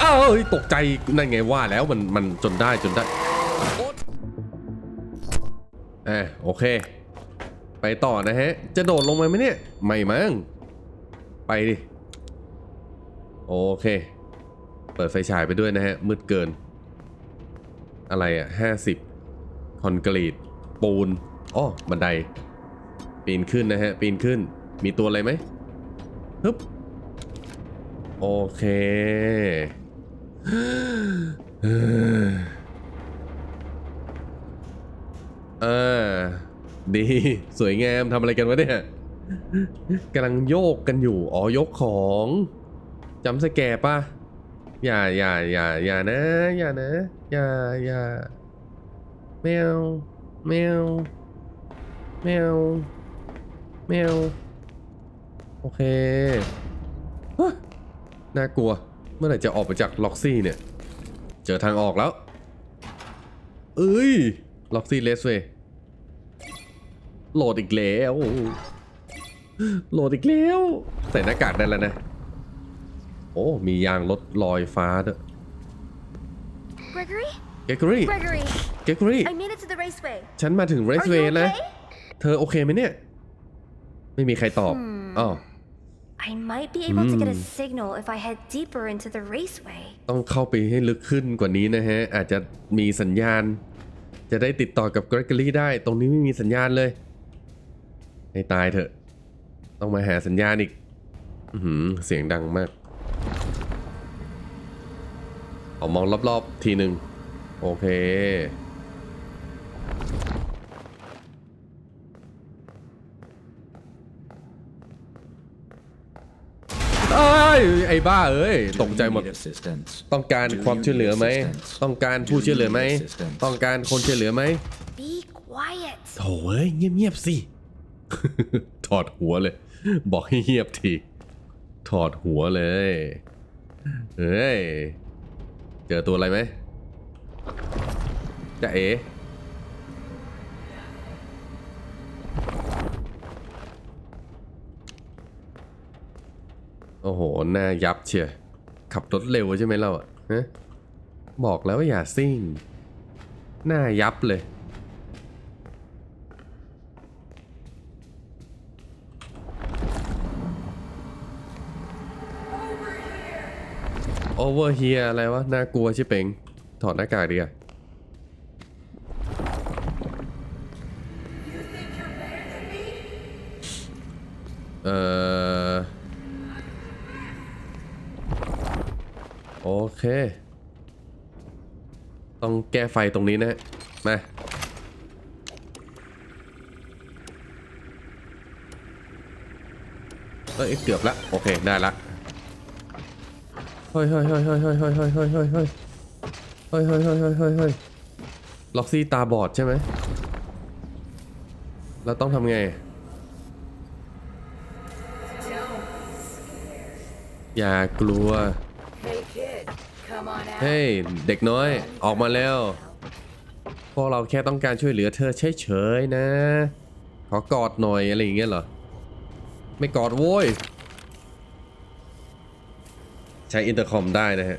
เอ้ยตกใจนั่นไงว่าแล้วมันมันจนได้จนได้เอะโอเค ไปต่อนะฮะ จะโดดลงมาไหมเนี่ย ไม่มั้งไปดิ โอเค เปิดไฟฉายไปด้วยนะฮะ มืดเกิน อะไรอะห้าสิบคอนกรีต ปูนอ้อบันได ปีนขึ้นนะฮะ ปีนขึ้น มีตัวอะไรไหมฮึบโอเค อ่าดี สวยงามทำอะไรกันวะเนี่ยกำลังโยกกันอยู่ อ๋อ ยกของจำสแกปะอย่าอย่าอย่าอย่านะ อย่านะ อย่าอย่าแมวแมวแมวแมวโอเคน่ากลัว เมื่อไหร่จะออกไปจากล็อกซี่เนี่ย เจอทางออกแล้ว เอ้ย ล็อกซี่เลสเวโหลดอีกแล้ว โหลดอีกแล้ว ใส่หน้ากากได้แล้วนะ โอ้ มียางรถลอยฟ้าด้วย Gregory? เกกอรี่ Gregory, เกกอรี่ I made it to the raceway. ฉันมาถึงเรส Are เว you ย์นะ okay? เธอโอเคไหมเนี่ย ไม่มีใครตอบอ๋อ I might be able to get a Hmm. signal if I head deeper into the raceway. ต้องเข้าไปให้ลึกขึ้นกว่านี้นะฮะ อาจจะมีสัญญาณ จะได้ติดต่อกับเกรกอรี่ได้ ตรงนี้ไม่มีสัญญาณเลย ให้ตายเถอะ ต้องมาหาสัญญาณอีกอือหือเสียงดังมากเอามองรอบๆทีหนึ่งโอเค เอ้ ยไอ้บ้าเอ้ยตกใจหมด Do you need assistance? ต้องการความช่วยเหลือไหม ต้องการผู้ช่วยเหลือไหม ต้องการคนช่วยเหลือไหม Be quiet. โถ่เอ้ยเงียบๆสิ ถอดหัวเลย บอกให้เงียบทีถอดหัวเลยเฮ้ย เจอตัวอะไรไหมจะเอ๋ อ้โห หน้ายับเชียขับรถเร็วใช่ไหมเราอะฮะบอกแล้วว่าอย่าซิ่ง หน้ายับเลย โอเวอร์เฮียอะไรวะ น่ากลัวใชิเป่งถอดหน้ากากดีอะเอ่อ โอ เค ต้องแก้ไฟตรงนี้นะมาเอ้ยเกือบละโอเคได้ละเฮ้ยเฮ้ยเฮ้ยเฮ้ยเฮ้ยเฮ้ยเฮ้ยเฮ้ยเฮ้ยเฮ้ยเฮ้ยเฮ้ยเฮ้ยเฮ้ยเฮ้ยเฮ้ยล็อกซี่ตาบอดใช่ไหมเราต้องทำไงอย่ากลัว เฮ้ย เด็กน้อยออกมาแล้ว พวกเราแค่ต้องการช่วยเหลือเธอเฉยๆนะ ขอกอดหน่อยอะไรอย่างเงี้ยเหรอ ไม่กอดโว้ย ใช้อินเตอร์คอมได้นะฮะ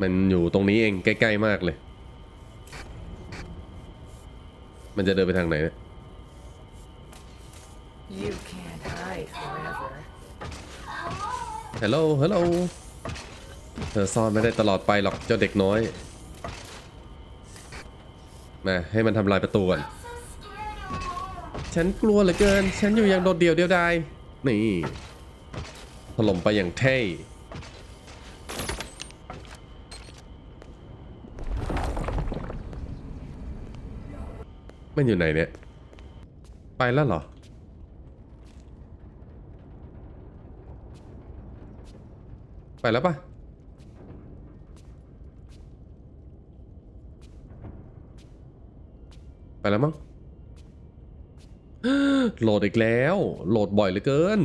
มันอยู่ตรงนี้เองใกล้ ๆ มากเลย มันจะเดินไปทางไหนเนี่ย ฮัลโหลฮัลโหลเธอซ่อนไม่ได้ตลอดไปหรอกเจ้าเด็กน้อย มาให้มันทำลายประตูก่อน ฉันกลัวเหลือเกิน ฉันอยู่อย่างโดดเดี่ยวเดียวดาย นี่ ถล่มไปอย่างเท่มันอยู่ไหนเนี่ย ไปแล้วเหรอ ไปแล้วปะไปแล้วมั้งโหลดอีกแล้ว โหลดบ่อยเหลือเกิน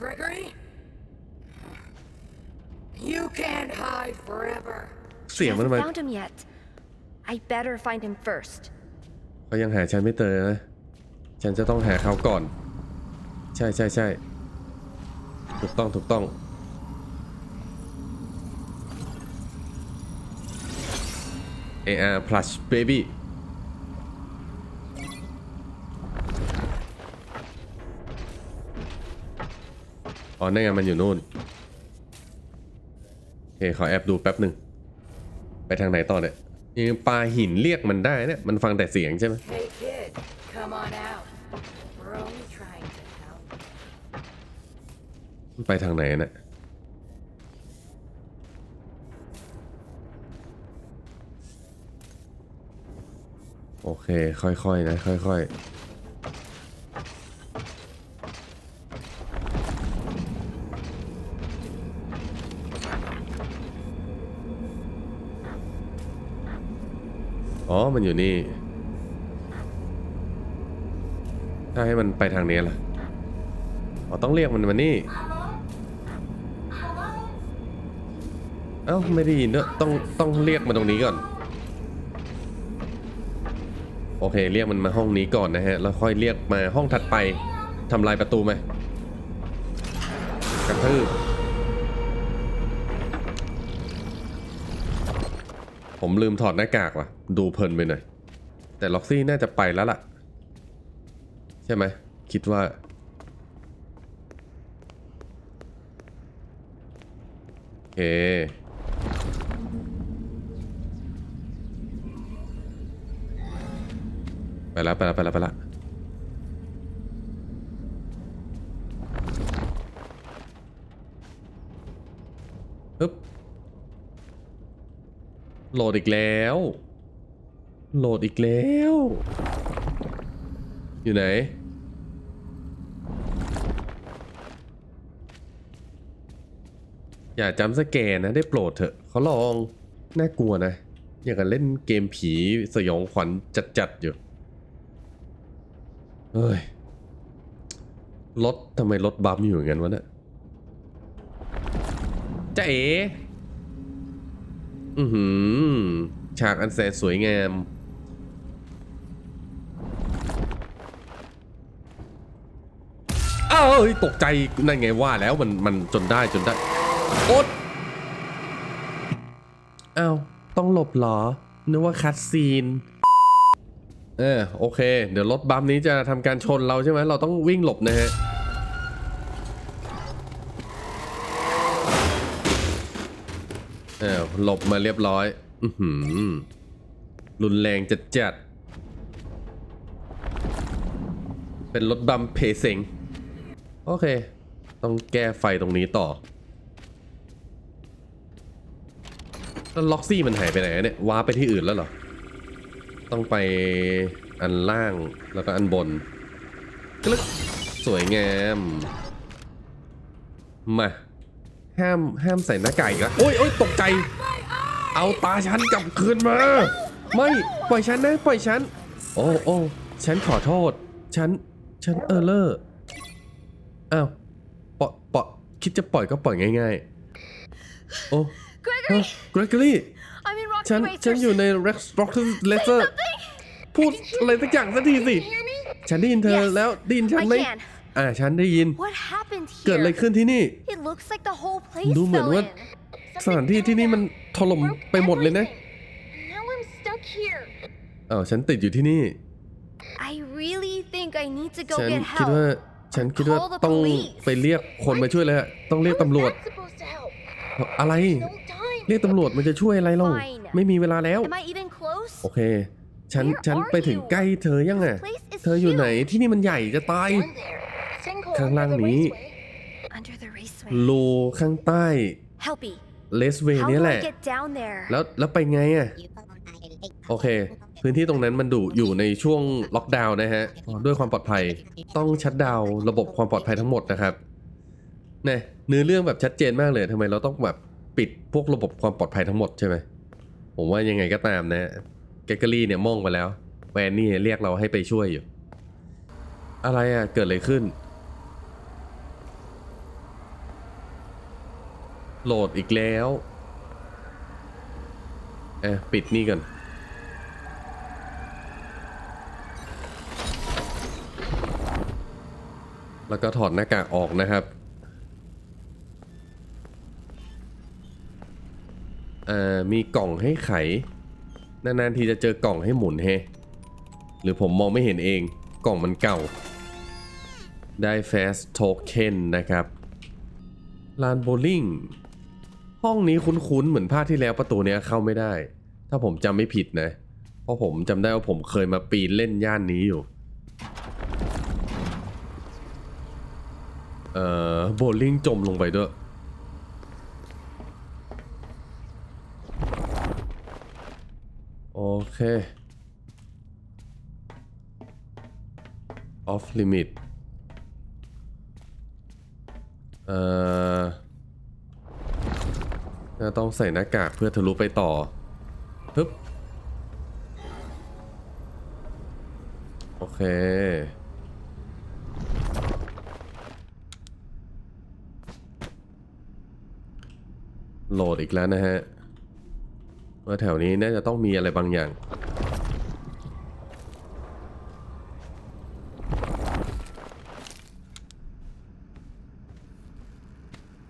Gregory? You can't hide forever. forever. เสียง He มัน hasn't มา found him yet. I better find him first. เขายังหาฉันไม่เจอนะ ฉันจะต้องหาเขาก่อน ใช่ใช่ใช่ถูกต้องถูกต้อง AR plus baby อ๋อนั่นไงมันอยู่นู่น โอเค ขอแอบดูแป๊บหนึ่ง ไปทางไหนต่อเนี่ย ยังปลาหินเรียกมันได้เนี่ย มันฟังแต่เสียงใช่ไหม Hey kid, come on out. We're only trying to help. ไปทางไหนนะโอเค ค่อยๆนะ ค่อยๆ อ๋อ มันอยู่นี่ ถ้าให้มันไปทางนี้ล่ะอ๋อต้องเรียกมันมานี่ เอ้า ไม่ได้ยินด้วยต้อง ต้องเรียกมาตรงนี้ก่อน โอเค เรียกมันมาห้องนี้ก่อนนะฮะ แล้วค่อยเรียกมาห้องถัดไป ทำลายประตูไหมกระทืบผมลืมถอดหน้ากากว่ะ ดูเพลินไปหน่อย แต่ล็อกซี่น่าจะไปแล้วล่ะ ใช่ไหม คิดว่า โอเค ไปแล้วไปแล้วไปแล้วไปแล้วฮึบโหลดอีกแล้ว โหลดอีกแล้ว อยู่ไหน อย่าจำสแกนนะได้โปรดเถอะเขาลองน่ากลัวนะ อย่างกับเล่นเกมผีสยองขวัญจัดๆอยู่ เฮ้ย รถทำไมรถบัมอยู่อย่างนั้นวะเนี่ยจ๊ะเอ๋อือหือ ฉากอันแสนสวยงาม อ้าว เอ้ยตกใจนั่นไงว่าแล้วมันมันจนได้จนได้โอ๊ตอ้าวต้องหลบเหรอ นึกว่าคัดซีน เออโอเค เดี๋ยวรถบัมนี้จะทำการชนเราใช่ไหมเราต้องวิ่งหลบนะฮะเออหลบมาเรียบร้อย อือหือรุนแรงจัดจัดๆเป็นรถบัมเพเซง โอเค ต้องแก้ไฟตรงนี้ต่อ แล้วล็อกซี่มันหายไปไหนเนี่ยว้าไปที่อื่นแล้วเหรอ ต้องไปอันล่างแล้วก็อันบนกลึกสวยงาม มา ห้ามห้ามใส่หน้ากากอีกแล้วโอ้ยโอ้ยตกใจ เอาตาฉันกลับคืนมา ไม่ปล่อยฉันนะปล่อยฉัน โอ้โอ้ฉันขอโทษ ฉัน ฉันเออเลอร์ อ้าวปล่อยปล่อยคิดจะปล่อยก็ปล่อยง่ายๆ โอ้ Gregory, เกรกอรี่ I'm in Rocky ฉัน ฉัน Racers. อยู่ใน Rex Rock Laser พูดอะไรสักอย่างสักทีสิ Hear me? ฉันได้ยินเธอ Yes, แล้วได้ยินฉันไหม I can. อ่า ฉันได้ยิน What happened เกิดอะไร here? ขึ้นที่นี่ It looks like the whole place ดูเหมือน fell ว่า in. สถานที่ที่นี่มันถล่มไปหมดเลยนะ Now I'm stuck here. อ้าว ฉันติดอยู่ที่นี่ I really think I need to go ฉัน get คิดว่า help. ฉันคิดว่า Call the ต้อง police ไปเรียกคนมาช่วยเลยอะต้องเรียกตำรวจ How is that supposed to help? อะไร No time. เรียกตำรวจมันจะช่วยอะไรเล่า Fine. ไม่มีเวลาแล้ว Am I even close? โอเค ฉัน Where ฉัน are ไปถึง you? ใกล้เธอยังไง This place is เธออยู่ไหน huge. ที่นี่มันใหญ่จะตาย One there. Sinkhole ข้างล่าง under the นี้ raceway. Under the raceway. รูข้างใต้ Helpy. เลสเวย์ How นี่ do แห I ละ get down there? แล้วแล้วไปไงอะ โอเค พื้นที่ตรงนั้นมันดูอยู่ในช่วงล็อกดาวน์นะฮะด้วยความปลอดภัยต้องชัดดาวน์ระบบความปลอดภัยทั้งหมดนะครับเนี่ยเนื้อเรื่องแบบชัดเจนมากเลยทำไมเราต้องแบบปิดพวกระบบความปลอดภัยทั้งหมดใช่ไหมผมว่ายังไงก็ตามนะแกกเกอรี่เนี่ยมองไปแล้วแวนนี่เรียกเราให้ไปช่วยอยู่ อะไรอะ เกิดอะไรขึ้น โหลดอีกแล้วเอะปิดนี่ก่อน แล้วก็ถอดหน้ากากออกนะครับ อ่อมีกล่องให้ไข นานๆทีจะเจอกล่องให้หมุนเฮ หรือผมมองไม่เห็นเอง กล่องมันเก่า ได้ Fast Token นะครับ ลานโบลิ่ง ห้องนี้คุ้นๆ เหมือนภาคที่แล้วประตูเนี้ยเข้าไม่ได้ ถ้าผมจำไม่ผิดนะ เพราะผมจำได้ว่าผมเคยมาปีนเล่นย่านนี้อยู่ เอ่อโบลิ่งจมลงไปด้วย โอเค off limit เอ่อน่าต้องใส่หน้ากากเพื่อทะลุไปต่อฮึบโอเค โหลดอีกแล้วนะฮะว่าแถวนี้น่าจะต้องมีอะไรบางอย่าง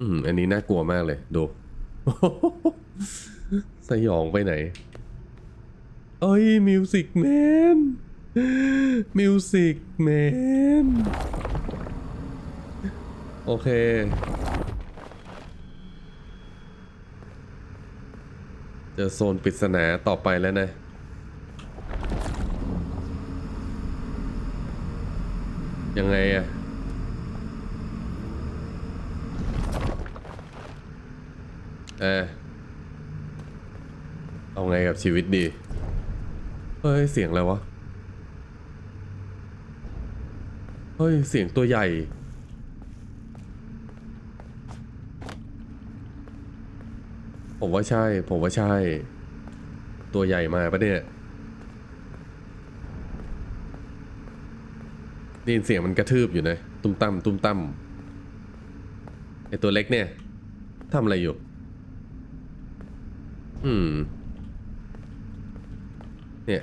อืม อันนี้น่ากลัวมากเลย ดู สยองไปไหน เอ้ย มิวสิกแมน มิวสิกแมน โอเค เจอโซนปริศนาต่อไปแล้วนะยังไงอะเออเอาไงกับชีวิตดี เฮ้ย เสียงอะไรวะ เฮ้ย เสียงตัวใหญ่ ผมว่าใช่ ผมว่าใช่ ตัวใหญ่มาปะเนี่ยได้ยินเสียงมันกระทืบอยู่นะ ตุ้มตั้มตุ้มตั้มไอตัวเล็กเนี่ยทำอะไรอยู่ อืม เนี่ย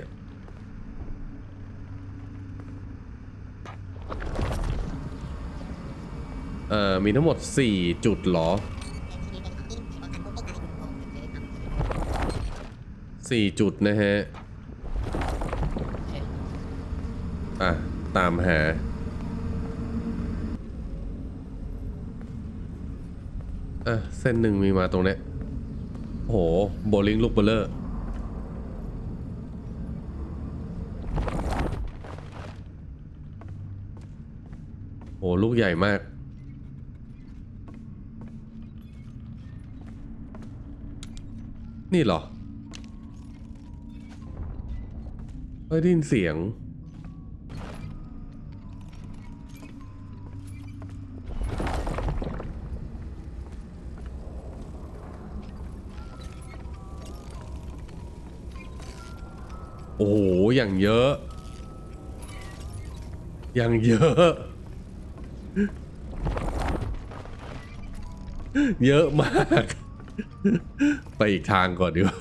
เอ่อ มีทั้งหมด 4 จุดหรอ สี่จุดนะฮะ อะ ตามหา อะ เส้นหนึ่งมีมาตรงเนี้ยโอ้โหโบลิ่งลูกเบลเลอร์โห ลูกใหญ่มากนี่เหรอ ฮ้ยได้ยินเสียง โอ้โห อย่างเยอะ อย่างเยอะ เยอะมาก ไปอีกทางก่อนดีกว่า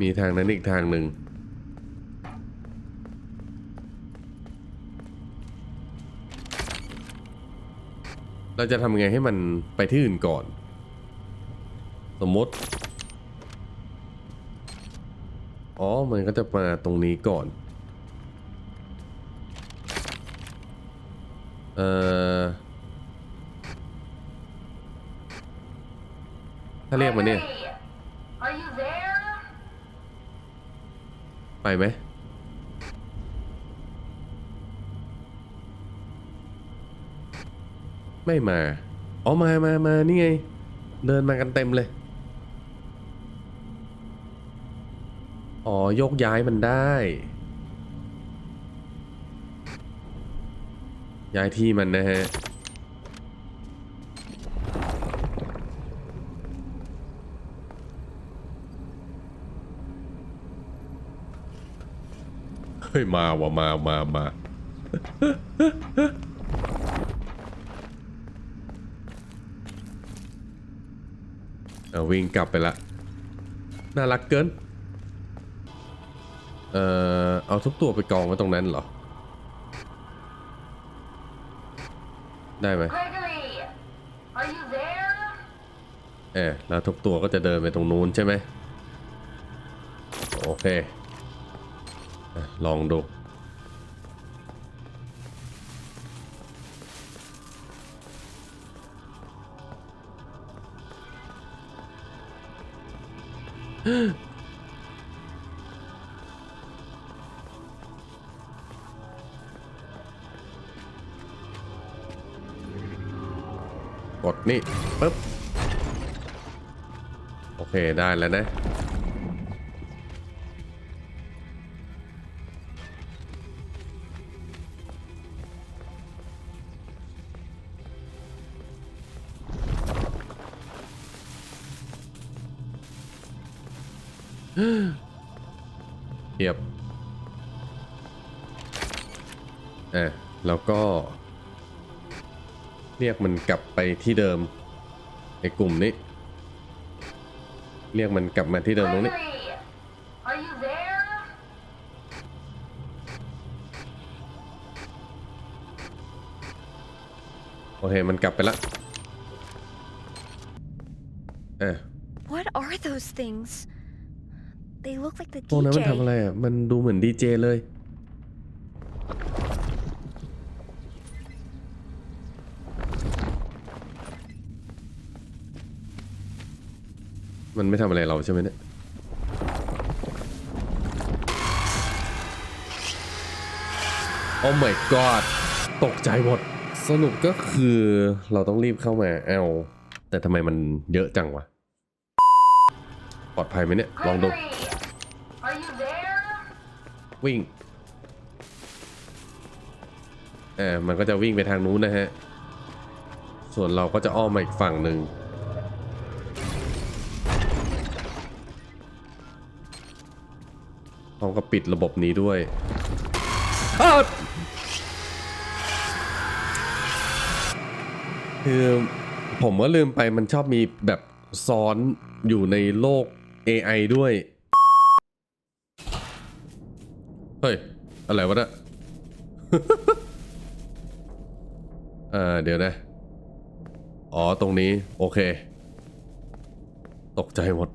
มีทางนั้นอีกทางหนึ่ง เราจะทำไงให้มันไปที่อื่นก่อน สมมติ อ๋อ มันก็จะมาตรงนี้ก่อน เอ่อ ถ้าเรียกมันเนี่ย Are you there? ไปไหม ไม่มา อ๋อมามามานี่ไง เดินมากันเต็มเลย อ๋อยกย้ายมันได้ ย้ายที่มันนะฮะเฮ้ยมาว่ะมามามา เอาวิ่งกลับไปละ น่ารักเกิน เอ่อเอาทุกตัวไปกองไว้ตรงนั้นเหรอ ได้ไหม Gregory, are you there? เออแล้วทุกตัวก็จะเดินไปตรงนู้นใช่ไหมโอเคอะลองดู กดนี่ปึ๊บ โอเคได้แล้วนะ เทียบอะแล้วก็ เรียกมันกลับไปที่เดิมไอ้กลุ่มนี้ เรียกมันกลับมาที่เดิมตรงนี้ Gregory, are you there? โอเค มันกลับไปละเออ What are those things? They look like the พวกนั้นมันทำอะไร DJ. อะ มันดูเหมือนดีเจเลย มันไม่ทำอะไรเราใช่ไหมเนี่ย โอ้ my god ตกใจหมด สรุปก็คือเราต้องรีบเข้ามาเอาแต่ทำไมมันเยอะจังวะ ปลอดภัยไหมเนี่ย ลองดู Gregory, are you there? วิ่งเออมันก็จะวิ่งไปทางนู้นนะฮะ ส่วนเราก็จะอ้อมมาอีกฝั่งหนึ่งพร้อมกับปิดระบบนี้ด้วยอ้าวคือผมก็ลืมไปมันชอบมีแบบซ้อนอยู่ในโลก AI ด้วย เฮ้ย อะไรวะเนี่ยเออเดี๋ยวนะ อ๋อ ตรงนี้ โอเค ตกใจหมด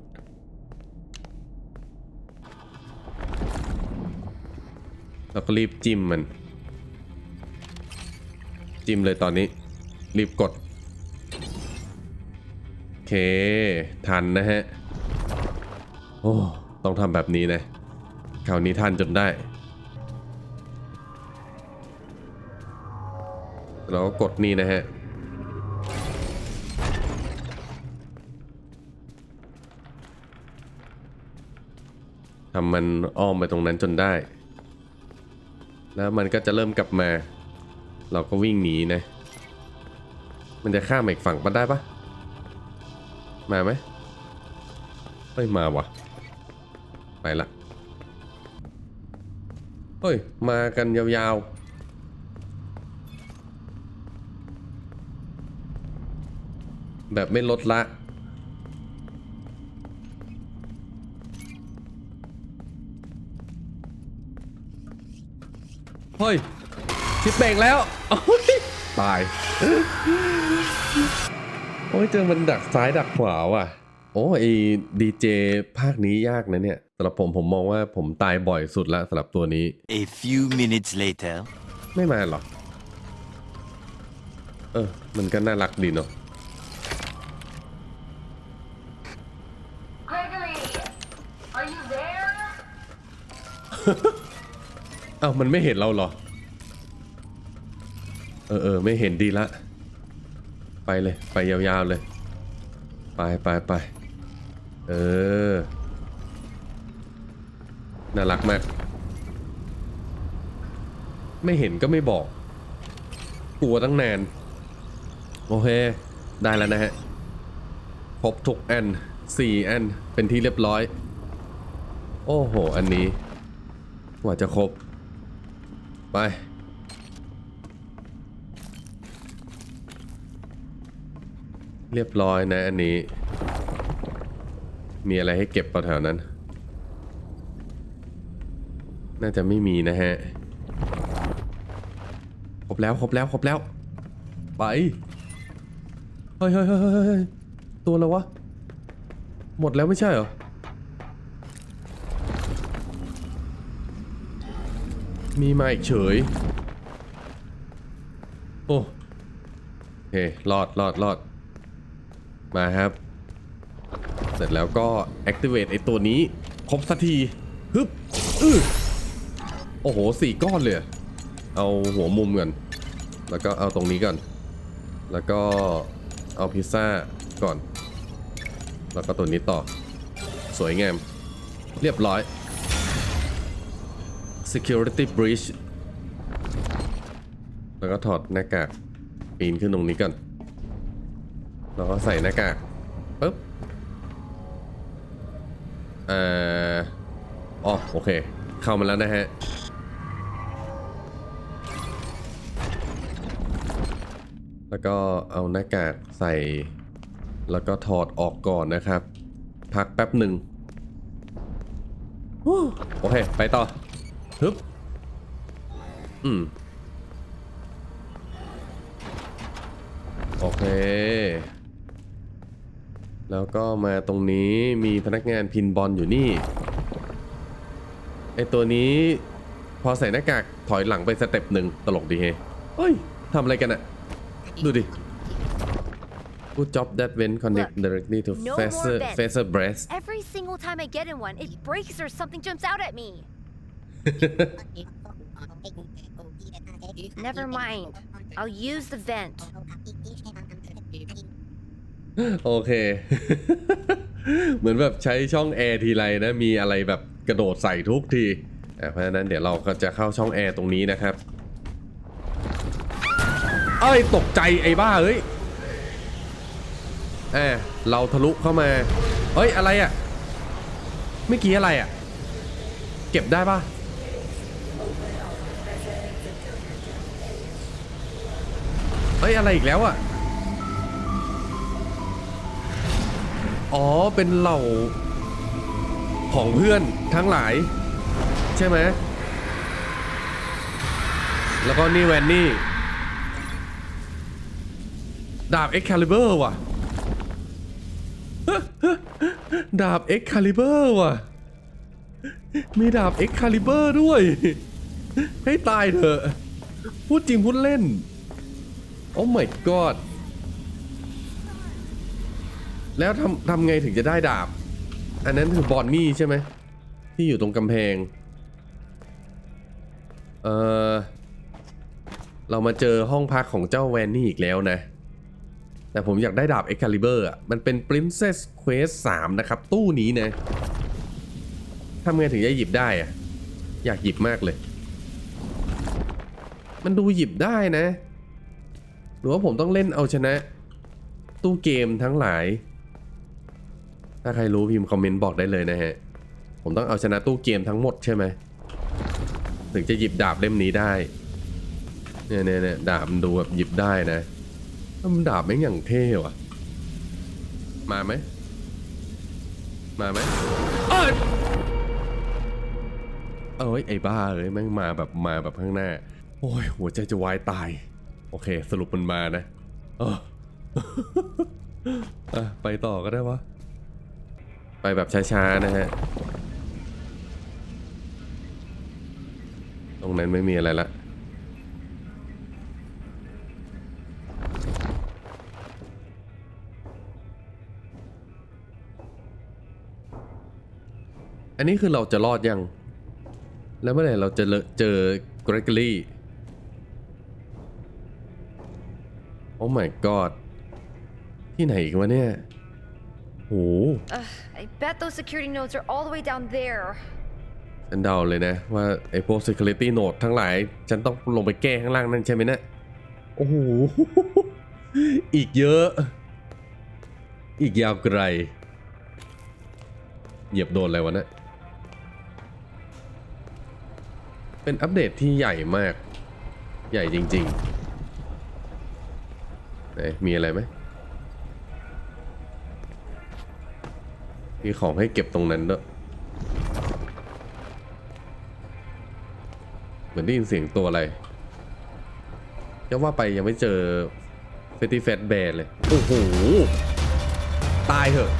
แล้วก็รีบจิ้มมัน จิ้มเลยตอนนี้ รีบกด โอเค ทันนะฮะ โอ้ ต้องทำแบบนี้นะคราวนี้ทันจนได้ แล้วก็กดนี่นะฮะ ทำมันอ้อมไปตรงนั้นจนได้ แล้วมันก็จะเริ่มกลับมา เราก็วิ่งหนีนะ มันจะข้ามอีกฝั่งปะได้ปะมาไหมไม่มาวะไปละ เฮ้ย มากันยาวๆ แบบไม่ลดละ เฮ้ย ชิปเบรกแล้วโอ้ยตาย โอ้ยเจอมันดักซ้ายดักขวาว่ะ โอ้ไอดีเจภาคนี้ยากนะเนี่ยสำหรับผมผมมองว่าผมตายบ่อยสุดละสำหรับตัวนี้ A few minutes later. ไม่มาหรอ เออ มันก็น่ารักดีเนาะ Gregory, are you there? อ้ามันไม่เห็นเราเหรอ เออเออไม่เห็นดีละ ไปเลย ไปยาวๆเลย ไปไปไปเออ น่ารักมาก ไม่เห็นก็ไม่บอก กลัวตั้งนาน โอเค ได้แล้วนะฮะ ครบทุกอัน สี่อันเป็นที่เรียบร้อย โอ้โห อันนี้กว่าจะครบ ไป เรียบร้อยนะอันนี้ มีอะไรให้เก็บเปล่าแถวนั้น น่าจะไม่มีนะฮะ ครบแล้วครบแล้วครบแล้ว ไป เฮ้ยเฮ้ยเฮ้ยเฮ้ยเฮ้ยตัวแล้ววะ หมดแล้วไม่ใช่เหรอ มีมาอีกเฉย โอ้โอเครอดรอดรอดมาครับ เสร็จแล้วก็ activate ไอตัวนี้ครบสักทีฮึบอื้อโอ้โหสี่ก้อนเลย เอาหัวมุมก่อนแล้วก็เอาตรงนี้ก่อน แล้วก็เอาพิซซ่าก่อน แล้วก็ตัวนี้ต่อ สวยงาม เรียบร้อย security breach แล้วก็ถอดหน้ากากปีนขึ้นตรงนี้ก่อนแล้วก็ใส่หน้ากากปึ๊บเอ่ออ๋อโอเค เข้ามาแล้วนะฮะแล้วก็เอาหน้ากากใส่ แล้วก็ถอดออกก่อนนะครับ พักแป๊บหนึ่งฮู้โอเค ไปต่อฮึบอืมโอเค แล้วก็มาตรงนี้มีพนักงานพินบอลอยู่นี่ ไอตัวนี้พอใส่หน้ากากถอยหลังไปสเต็ปหนึ่งตลกดีเฮเฮ้ยทำอะไรกันอะดูดิ Good job that went connect Look, directly to no facer more vents. facer breast Every single time I get in one, it breaks or something jumps out at me. Never mind. I'll use the vent. โอเค เหมือนแบบใช้ช่องแอร์ทีไรนะมีอะไรแบบกระโดดใส่ทุกทีอะเพราะฉะนั้นเดี๋ยวเราก็จะเข้าช่องแอร์ตรงนี้นะครับ เอ้ยตกใจไอ้บ้าเอ้ย แอบเราทะลุเข้ามาเอ้ย อะไรอะ่ะเมื่อกี้อะไรอะ่ะ เก็บได้ปะเอ้ย อะไรอีกแล้วอะ อ๋อ เป็นเหล่า ของเพื่อนทั้งหลาย ใช่ไหม แล้วก็นี่แวนนี่ ดาบ Excalibur ว่ะ ดาบ Excalibur ว่ะ มีดาบ Excalibur ด้วย ให้ตายเถอะ พูดจริงพูดเล่น โอ้ my god แล้วทำทำไงถึงจะได้ดาบ อันนั้นคือบอนนี่ใช่ไหม ที่อยู่ตรงกำแพง เออเรามาเจอห้องพักของเจ้าแวนนี่อีกแล้วนะ แต่ผมอยากได้ดาบ Excalibur อะ มันเป็น Princess Quest 3 นะครับ ตู้นี้นะทำไงถึงจะหยิบได้อะ อยากหยิบมากเลย มันดูหยิบได้นะ หรือว่าผมต้องเล่นเอาชนะ ตู้เกมทั้งหลาย ถ้าใครรู้พิมพ์คอมเมนต์บอกได้เลยนะฮะ ผมต้องเอาชนะตู้เกมทั้งหมดใช่ไหม ถึงจะหยิบดาบเล่มนี้ได้ เนี่ยเนี่ยเนี่ยดาบมันดูแบบหยิบได้นะ มันดาบแม่งอย่างเท่ว่ะ มาไหม มาไหมเอ้ยเอ้ยไอ้บ้าเอ้ยแม่งมาแบบมาแบบข้างหน้า โอ้ย หัวใจจะวายตาย โอเค สรุปมันมานะเอออะไปต่อก็ได้วะ ไปแบบช้าๆนะฮะ ตรงนั้นไม่มีอะไรละ อันนี้คือเราจะรอดยัง แล้วเมื่อไหร่เราจะเลอะเจอเกรกอรี่ โอ้ my god ที่ไหนอีกวะเนี่ย โห Ugh, I bet those security nodes are all the way down there. ฉันเดาเลยนะว่าไอ้พวก security note ทั้งหลาย ฉันต้องลงไปแก้ข้างล่างนั่นใช่ไหมเนะโอ้โห อีกเยอะ อีกยาวไกล เหยียบโดนอะไรวะเนะ เป็นอัปเดตที่ใหญ่มาก ใหญ่จริงๆไหนมีอะไรไหมมีของให้เก็บตรงนั้นด้วยเหมือนได้ยินเสียงตัวอะไรจะว่าไปยังไม่เจอเฟตตี้แฟตแบรเลย โอ้โห ตายเหอะ